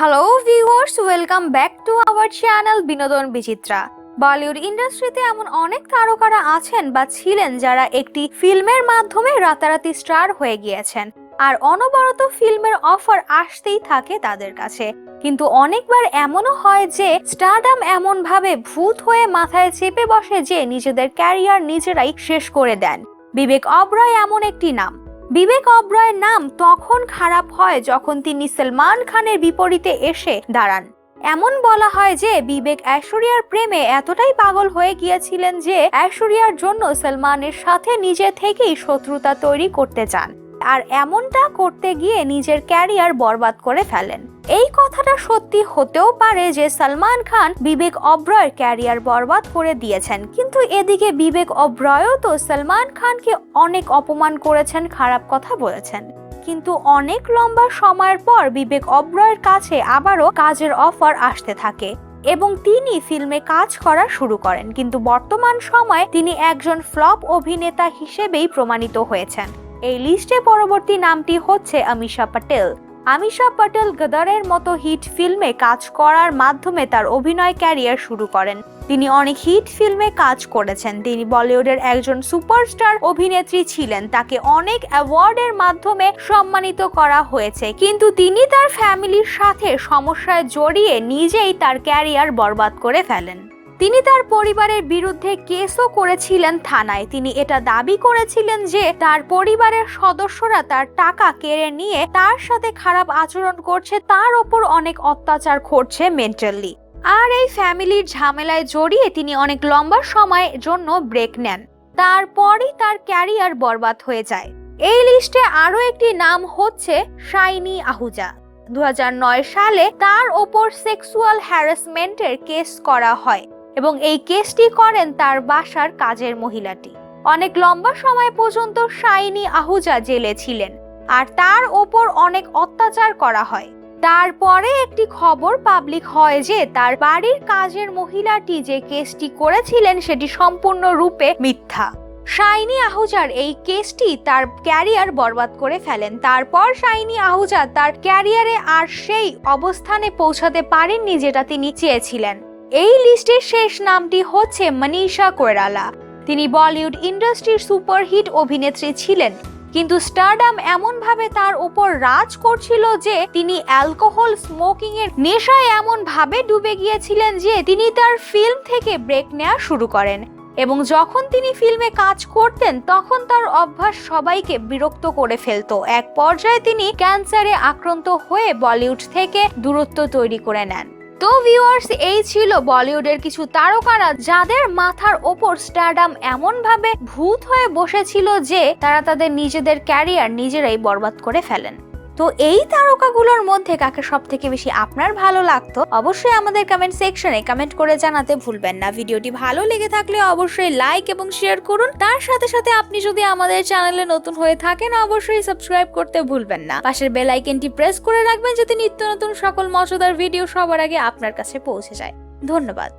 Hello viewers welcome back to our channel Binodon Bichitra Bollywood ইন্ডাস্ট্রিতে এমন অনেক তারকারা আছেন বা ছিলেন যারা একটি ফিল্মের মাধ্যমে রাতারাতি স্টার হয়ে গিয়েছেন। আর অনবরত ফিল্মের অফার আসতেই থাকে তাদের কাছে। কিন্তু অনেকবার এমনও হয় যে স্টারডাম এমন ভাবে ভূত হয়ে মাথায় চেপে বসে যে, নিজেদের ক্যারিয়ার নিজেরাই শেষ করে দেন। বিবেক অব্রয় এমন একটি নাম। বিবেক অব্রয়ের নাম তখন খারাপ হয় যখন তিনি সলমান খানের বিপরীতে এসে দাঁড়ান। এমন বলা হয় যে বিবেক ঐশ্বরিয়ার প্রেমে এতটাই পাগল হয়ে গিয়েছিলেন যে ঐশ্বরিয়ার জন্য সলমানের সাথে নিজে থেকেই শত্রুতা তৈরি করতে চান। আর এমনটা করতে গিয়ে নিজের ক্যারিয়ার বরবাদ করে ফেলেন। এই কথাটা সত্যি হতেও পারে যে সলমান খান বিবেক অব্রয়ের ক্যারিয়ার বরবাদ করে দিয়েছেন, কিন্তু এদিকে বিবেক অব্রয়ও তো সলমান খানকে অনেক অপমান করেছেন, খারাপ কথা বলেছেন। কিন্তু অনেক লম্বা সময়ের পর বিবেক অব্রয়ের কাছে আবারও কাজের অফার আসতে থাকে এবং তিনি ফিল্মে কাজ করা শুরু করেন, কিন্তু বর্তমান সময়ে তিনি একজন ফ্লপ অভিনেতা হিসেবেই প্রমাণিত হয়েছেন। এই লিস্টে পরবর্তী নামটি হচ্ছে আমিষা পটেল। আমিষা পটেল গদারের মতো হিট ফিল্মে কাজ করার মাধ্যমে তার অভিনয় ক্যারিয়ার শুরু করেন। তিনি অনেক হিট ফিল্মে কাজ করেছেন। তিনি বলিউডের একজন সুপারস্টার অভিনেত্রী ছিলেন। তাকে অনেক অ্যাওয়ার্ডের মাধ্যমে সম্মানিত করা হয়েছে। কিন্তু তিনি তার ফ্যামিলির সাথে সমস্যায় জড়িয়ে নিজেই তার ক্যারিয়ার বরবাদ করে ফেলেন। তিনি তার পরিবারের বিরুদ্ধে কেসও করেছিলেন থানায়। তিনি এটা দাবি করেছিলেন যে তার পরিবারের সদস্যরা তার টাকা কেড়ে নিয়ে তার সাথে খারাপ আচরণ করছে, তার ওপর অনেক অত্যাচার করছে মেন্টালি। আর এই ফ্যামিলির ঝামেলায় জড়িয়ে তিনি অনেক লম্বা সময়ের জন্য ব্রেক নেন। তারপরই তার ক্যারিয়ার বরবাদ হয়ে যায়। এই লিস্টে আরও একটি নাম হচ্ছে শাইনি আহুজা। দু হাজার নয় সালে তার ওপর সেক্সুয়াল হ্যারাসমেন্টের কেস করা হয়। এবং এই কেসটি করেন তার বাসার কাজের মহিলাটি। অনেক লম্বা সময় পর্যন্ত শাইনি আহুজা জেলে ছিলেন, আর তার ওপর অনেক অত্যাচার করা হয়। তারপরে একটি খবর পাবলিক হয় যে, তার বাড়ির কাজের মহিলাটি যে কেসটি করেছিলেন সেটি সম্পূর্ণরূপে মিথ্যা। শাইনি আহুজার এই কেসটি তার ক্যারিয়ার বরবাদ করে ফেলেন। তারপর শাইনি আহুজা তার ক্যারিয়ারে আর সেই অবস্থানে পৌঁছাতে পারেননি যেটা তিনি চেয়েছিলেন। এই লিস্টের শেষ নামটি হচ্ছে মনীষা কৈরালা। তিনি বলিউড ইন্ডাস্ট্রির সুপারহিট অভিনেত্রী ছিলেন, কিন্তু স্টারডাম এমনভাবে তার উপর রাজ করছিল যে তিনি অ্যালকোহল স্মোকিং এর নেশায় এমনভাবে ডুবে গিয়েছিলেন যে তিনি তার ফিল্ম থেকে ব্রেক নেওয়া শুরু করেন এবং যখন তিনি ফিল্মে কাজ করতেন, তখন তার অভ্যাস সবাইকে বিরক্ত করে ফেলত। এক পর্যায়ে তিনি ক্যান্সারে আক্রান্ত হয়ে বলিউড থেকে দূরত্ব তৈরি করে নেন। তো ভিউয়ার্স এই ছিল বলিউডের কিছু তারকারা যাদের মাথার ওপর স্টারডাম এমনভাবে ভূত হয়ে বসেছিল যে তারা তাদের নিজেদের ক্যারিয়ার নিজেরাই বরবাদ করে ফেলেন। তো এই তারকাগুলোর মধ্যে কাকে সব থেকে বেশি আপনার ভালো লাগতো, অবশ্যই আমাদের কমেন্ট সেকশনে কমেন্ট করে জানাতে ভুলবেন না। ভিডিওটি ভালো লেগে থাকলে অবশ্যই লাইক এবং শেয়ার করুন। তার সাথে সাথে আপনি যদি আমাদের চ্যানেলে নতুন হয়ে থাকেন, অবশ্যই সাবস্ক্রাইব করতে ভুলবেন না। পাশের বেল আইকনটি প্রেস করে রাখবেন, যাতে নিত্য নতুন সকল মজাদার ভিডিও সবার আগে আপনার কাছে পৌঁছে যায়। ধন্যবাদ।